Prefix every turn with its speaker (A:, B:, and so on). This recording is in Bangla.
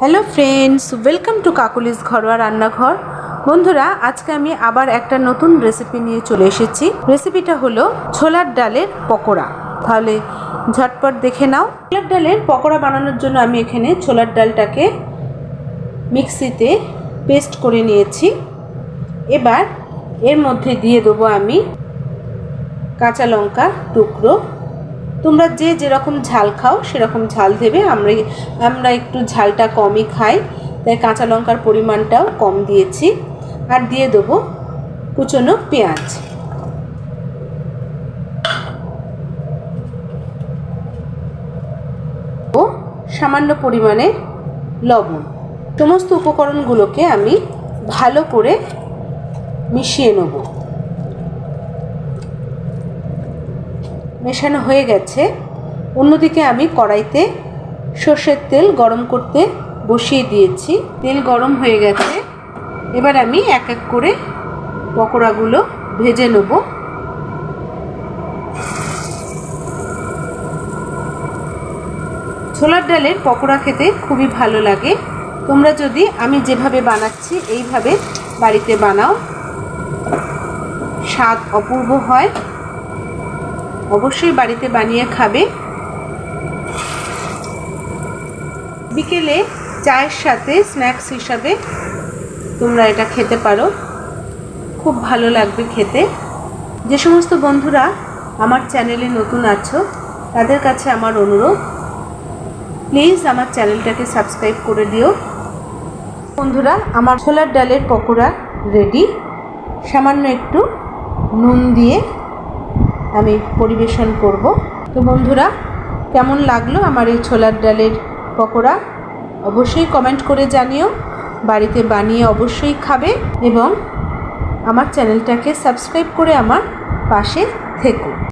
A: Hello friends welcome to Kakuli's ঘরোয়া রান্নাঘর। বন্ধুরা, আজকে আমি আবার একটা নতুন রেসিপি নিয়ে চলে এসেছি। রেসিপিটা হলো ছোলার ডালের পকোড়া। তাহলে ঝটপট দেখে নাও। ছোলার ডালের পকোড়া বানানোর জন্য আমি এখানে ছোলার ডালটাকে মিক্সিতে পেস্ট করে নিয়েছি। এবার এর মধ্যে দিয়ে দেবো আমি কাঁচা লঙ্কা টুকরো। তোমরা যে যেরকম ঝাল খাও, সেরকম ঝাল দেবে। আমরা আমরা একটু ঝালটা কমই খাই। তাই কাঁচা লঙ্কার পরিমাণটাও কম দিয়েছি। আর দিয়ে দেবো কুচনো পেঁয়াজ। ও সামান্য পরিমাণে লবণ। সমস্ত উপকরণগুলোকে আমি ভালো করে মিশিয়ে নেব। মেশানো হয়ে গেছে। অন্যদিকে আমি কড়াইতে সর্ষের তেল গরম করতে বসিয়ে দিয়েছি। তেল গরম হয়ে গেছে। এবার আমি এক এক করে পকোড়াগুলো ভেজে নেব। ছোলার ডালের পকোড়া খেতে খুবই ভালো লাগে। তোমরা যদি আমি যেভাবে বানাচ্ছি, এইভাবে বাড়িতে বানাও। স্বাদ অপূর্ব হয়। অবশ্যই বাড়িতে বানিয়ে খাবে। বিকেলে চায়ের সাথে স্ন্যাক্স হিসাবে তোমরা এটা খেতে পারো। খুব ভালো লাগবে খেতে। যে সমস্ত বন্ধুরা আমার চ্যানেলে নতুন আছো, তাদের কাছে আমার অনুরোধ, প্লিজ আমার চ্যানেলটাকে সাবস্ক্রাইব করে দিও। বন্ধুরা, আমার ছোলার ডালের পকোড়া রেডি। সামান্য একটু নুন দিয়ে আমি পরিবেশন করব। তো বন্ধুরা, কেমন লাগল আমার এই ছোলার ডালের পকোড়া? অবশ্যই কমেন্ট করে জানিও। বাড়িতে বানিয়ে অবশ্যই খাবে এবং আমার চ্যানেলটাকে সাবস্ক্রাইব করে আমার পাশে থেকো।